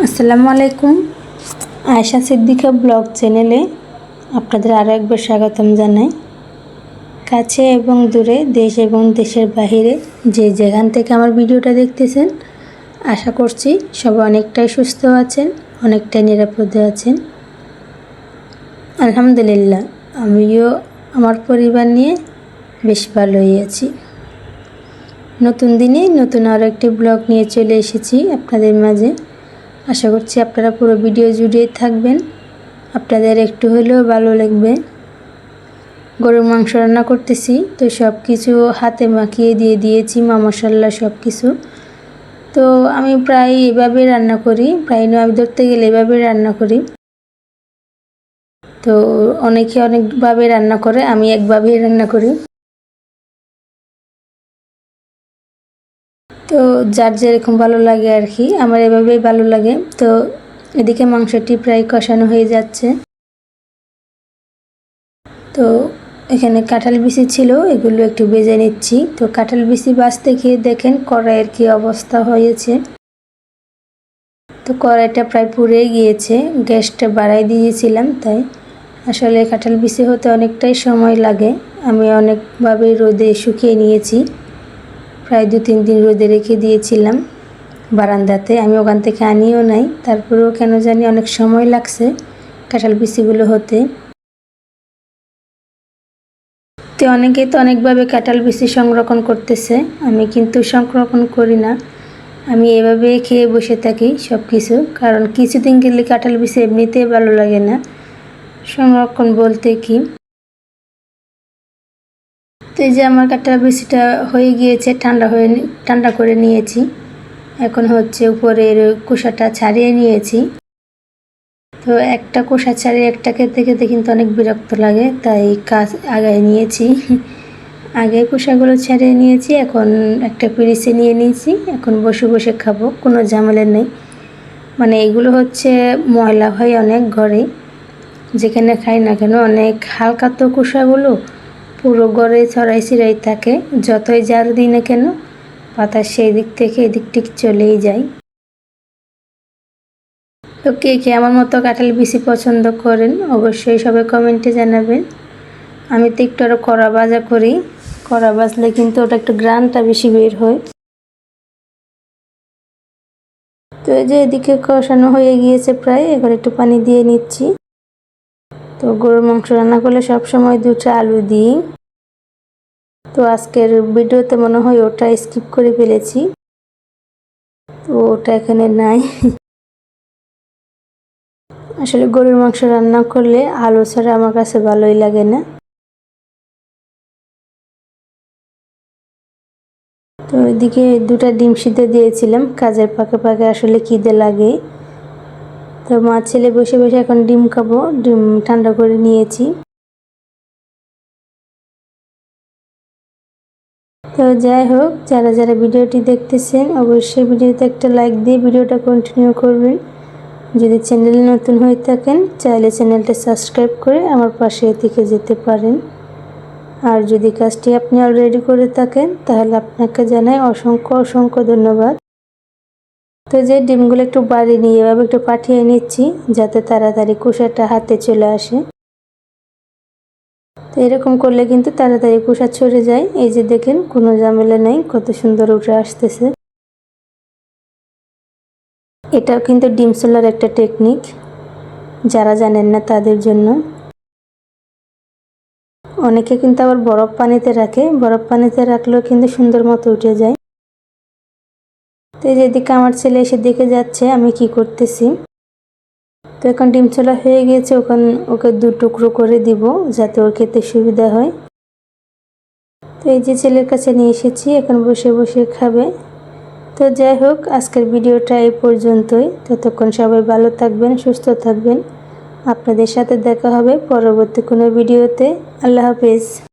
আসসালামু আলাইকুম। আয়শা সিদ্দিকা ব্লগ চ্যানেলে আপনাদের আরও একবার স্বাগতম জানাই। কাছে এবং দূরে, দেশ এবং দেশের বাহিরে যে যেখান থেকে আমার ভিডিওটা দেখতেছেন, আশা করছি সবাই অনেকটাই সুস্থ আছেন, অনেকটাই নিরাপদে আছেন। আলহামদুলিল্লাহ, আমিও আমার পরিবার নিয়ে বেশ ভালোই আছি। নতুন দিনে নতুন আরও একটি ব্লগ নিয়ে চলে এসেছি আপনাদের মাঝে। আশা করছি আপনারা পুরো ভিডিও জুড়ে থাকবেন। আপনাদের একটু হলেও ভালো লাগবে। গরুর মাংস রান্না করতেছি, তো সব কিছু হাতে মাখিয়ে দিয়ে দিয়েছি মা মশলা সব কিছু তো আমি প্রায় এভাবে রান্না করি, প্রায় নয়, আমি ধরতে গেলে এভাবে রান্না করি। তো অনেকে অনেকভাবে রান্না করে, আমি একভাবেই রান্না করি। তো যার যেরকম ভালো লাগে আর কি, আমার এভাবেই ভালো লাগে। তো এদিকে মাংসটি প্রায় কষানো হয়ে যাচ্ছে। তো এখানে কাঁঠাল বিচি ছিল, এগুলো একটু বেজে নিচ্ছি। তো কাঁঠাল বিচি বাঁচতে গিয়ে দেখেন কড়াইয়ের কি অবস্থা হয়েছে। তো কড়াইটা প্রায় পুড়ে গিয়েছে, গ্যাসটা বাড়াই দিয়েছিলাম তাই। আসলে কাঁঠাল বিচি হতে অনেকটাই সময় লাগে, আমি অনেকভাবে রোদে শুকিয়ে নিয়েছি। প্রায় দু, তিন দিন রোদে রেখে দিয়েছিলাম বারান্দাতে। আমি ওখান থেকে আনিও নাই। তারপরেও কেন জানি অনেক সময় লাগছে কাঁঠাল বিচিগুলো হতে। তো অনেকেই তো অনেকভাবে কাঁঠাল বিচি সংরক্ষণ করতেছে। আমি কিন্তু সংরক্ষণ করি না। আমি এভাবে খেয়ে বসে থাকি সব কিছু কারণ কিছুদিন গেলে কাঁঠাল বিচি এমনিতেই ভালো লাগে না। সংরক্ষণ বলতে কি? তো এই যে আমার কাঁঠাল বিচিটা হয়ে গিয়েছে, ঠান্ডা হয়ে ঠান্ডা করে নিয়েছি। এখন হচ্ছে উপরের কুসাটা ছাড়িয়ে নিয়েছি। তো একটা কোষা ছাড়িয়ে একটা খেতে খেতে কিন্তু অনেক বিরক্ত লাগে, তাই কাজ আগায় নিয়েছি। আগে কোষাগুলো ছাড়িয়ে নিয়েছি, এখন একটা পিরিসে নিয়ে নিয়েছি, এখন বসে বসে খাব, কোনো ঝামেলা নেই। মানে এগুলো হচ্ছে ময়লা হয় অনেক ঘরে, যেখানে খাই না কেন, অনেক হালকা তো কোষাগুলো পুরো ঘরে ছড়াই ছিড়াই থাকে। যতই জার দিই না কেন, পাতা সেই দিক থেকে এদিক ঠিক চলেই যায়। তো কে কে আমার মতো কাঁঠাল বেশি পছন্দ করেন, অবশ্যই সবাই কমেন্টে জানাবেন। আমি তো একটু আরও কড়া ভাজা করি। কড়া ভাজলে কিন্তু ওটা একটু গ্রানটা বেশি বের হয়। তো এই যে এদিকে কষানো হয়ে গিয়েছে প্রায়, এবার একটু পানি দিয়ে নিচ্ছি। তো গরুর মাংস রান্না করলে সবসময় দুটো আলু দিই। তো আজকের ভিডিওতে মনে হয় ওটা স্কিপ করে ফেলেছি। তো ওটা এখানে নাই। আসলে গরুর মাংস রান্না করলে আলু ছাড়া আমার কাছে ভালোই লাগে না। তো ওইদিকে দুটা ডিম সিদ্ধ দিয়েছিলাম। কাজের পাকে পাকে আসলে খিদে লাগে। তো মা ছেলে বসে বসে এখন ডিম খাব, ডিম ঠান্ডা করে নিয়েছি। তো যাই হোক, যারা যারা ভিডিওটি দেখতেছেন, অবশ্যই ভিডিওতে একটা লাইক দিয়ে ভিডিওটা কন্টিনিউ করবেন। যদি চ্যানেলে নতুন হয়ে থাকেন, চাইলে চ্যানেলটা সাবস্ক্রাইব করে আমার পাশে থেকে যেতে পারেন। আর যদি কাজটি আপনি অলরেডি করে থাকেন, তাহলে আপনাকে জানাই অসংখ্য অসংখ্য ধন্যবাদ। তো যে ডিমগুলো একটু বাড়ি নিয়ে এভাবে একটু পাঠিয়ে নিচ্ছি, যাতে তাড়াতাড়ি কুসাটা হাতে চলে আসে। তো এরকম করলে কিন্তু তাড়াতাড়ি কুসা ছড়ে যায়। এই যে দেখেন, কোনো ঝামেলা নেই, কত সুন্দর উঠে আসতেছে। এটাও কিন্তু ডিম সোলার একটা টেকনিক যারা জানেন না তাদের জন্য। অনেকে কিন্তু আবার বরফ পানিতে রাখে। বরফ পানিতে রাখলেও কিন্তু সুন্দর মতো উঠে যায়। তো যেদিকে আমার ছেলে এসে দেখে যাচ্ছে, আমি কি করতেছি? তো এখন ডিম ছোলা হয়ে গিয়েছে, ওখান ওকে দু টুকরো করে দিব, যাতে ওর খেতে সুবিধা হয়। তো এই যে ছেলের কাছে নিয়ে এসেছি, এখন বসে বসে খাবে। তো যাই হোক, আজকের ভিডিওটা এই পর্যন্তই। ততক্ষণ সবাই ভালো থাকবেন, সুস্থ থাকবেন। আপনাদের সাথে দেখা হবে পরবর্তী কোনো ভিডিওতে। আল্লাহ হাফেজ।